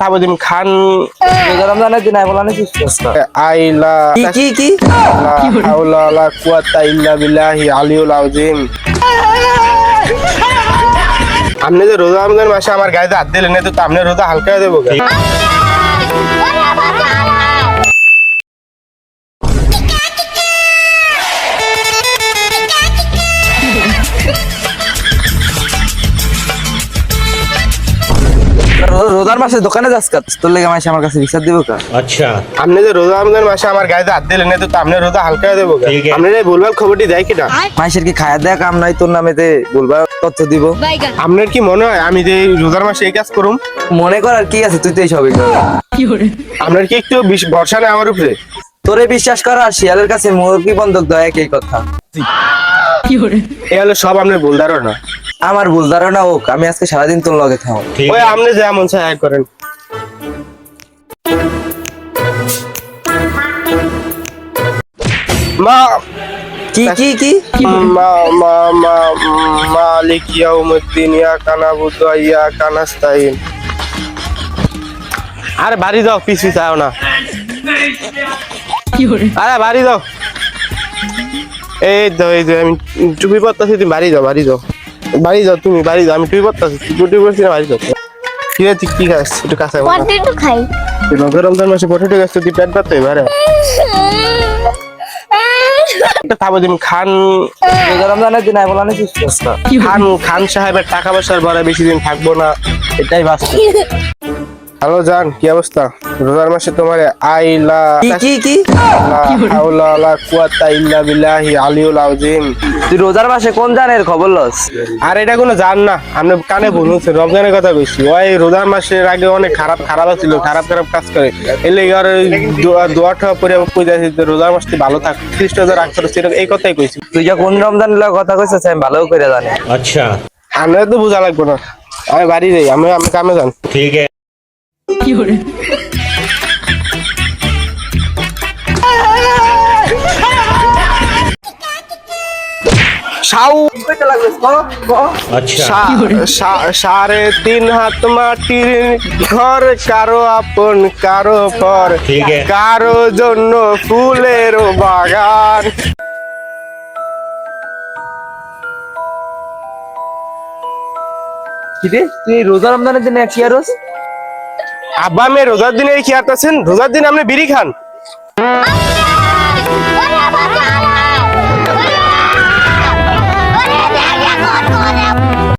তাবদিন খান। আইলা কি কি কি? লা কুয়াতা ইল্লা বিল্লাহি আলিউল আযীম। আপনি যে রোজা রমজান মাসে আমার গায়ে হাত দিলেন না তো আপনি রোজা হালকা দেবো রোজার মাসে দোকানে যাস কাজ তোর লেগে মাসে আমার কাছে রিক্সা দিবো কা? আচ্ছা। আপনি যে রোজা মাসে আমার গায়ে হাত দিলেন তো আপনি রোজা হালকা দেবো আপনি রে বলবার খবরটি দেয় কিনা? মাসের কি খায়া দেয়া কাম নাই? তোর নামে বলবার তথ্য দিব। আপনার কি মনে হয় আমি যে রোজার মাসে এই কাজ করুম? মনে কর আর কি আছে? তুই তো এই সবই কর। আপনার কি একটু ভরসা নেই আমার উপরে? তোরে বিশ্বাস কর আর শিয়ালের কাছে মুরগি বন্ধক দয়া একই কথা। কি হলো সব আপনার ভুল ধারণা। আমার ভুল ধারণা হোক আমি আজকে সারাদিন তোর লগে থাকো ওই আপনি যেমন সহায় করেন। মা কি কি কি? মা মা মা মালিক ইয়াউমুদ্দিন ইয়া কানা বুদা ইয়া কানাস্তাইন আরে বাড়ি যাও পিছু চাও না। আরে বাড়ি যাও। এই তো এই তো আমি চুপি পড়তেছি তুমি বাড়ি যাও বাড়ি যাও। বাড়ি যাও তুমি বাড়ি যাও আমি তুই করতেছি তুই করছি না বাড়ি যাও। কি আছে কি খাস? একটু কাঁচা বল। পটেটো খাই। রমজান রমজান মাসে পটেটো গেছ তুই পেট পাতে এবারে একটা খাব তুমি খান রমজানের দিন আইবলা নেই খান খান সাহেবের টাকা পয়সার ভরে বেশি দিন থাকব না এটাই বাস্তব। হ্যালো জান কি অবস্থা? রোজার মাসে তোমার আইলা কি কি হাওলা লা কুয়াতা ইল্লা বিল্লাহি আলিউল আযীম। তুই রোজার মাসে কোন জানের খবর লস? আর এটা কোনো জান না আমি কানে বলছি রমজানের কথা কইছি। ওই রোজার মাসের আগে অনেক খারাপ খারাপ ছিল খারাপ খারাপ কাজ করে। এলে আর দোয়া ঠা পরে কইতাছি রোজার মাসটি ভালো থাক খ্রিস্ট হাজার আগ এই কথাই কইছি। তুই যা কোন রমজান কথা কইছিস আমি ভালো করে জানি। আচ্ছা। আমি তো বোঝা লাগবো না। আমি বাড়ি যাই আমি আমি কামে যান। ঠিক আছে। কি আচ্ছা। সাড়ে তিন হাত মাটির ঘর কারও আপন কারও পর কারও জন্য ফুলের বাগান। তুই রোজা রমজানের দিনে কি আরস আব্বা আমি রোজার দিনে কি আটাছেন রোজার দিন আপনি বিড়ি খান?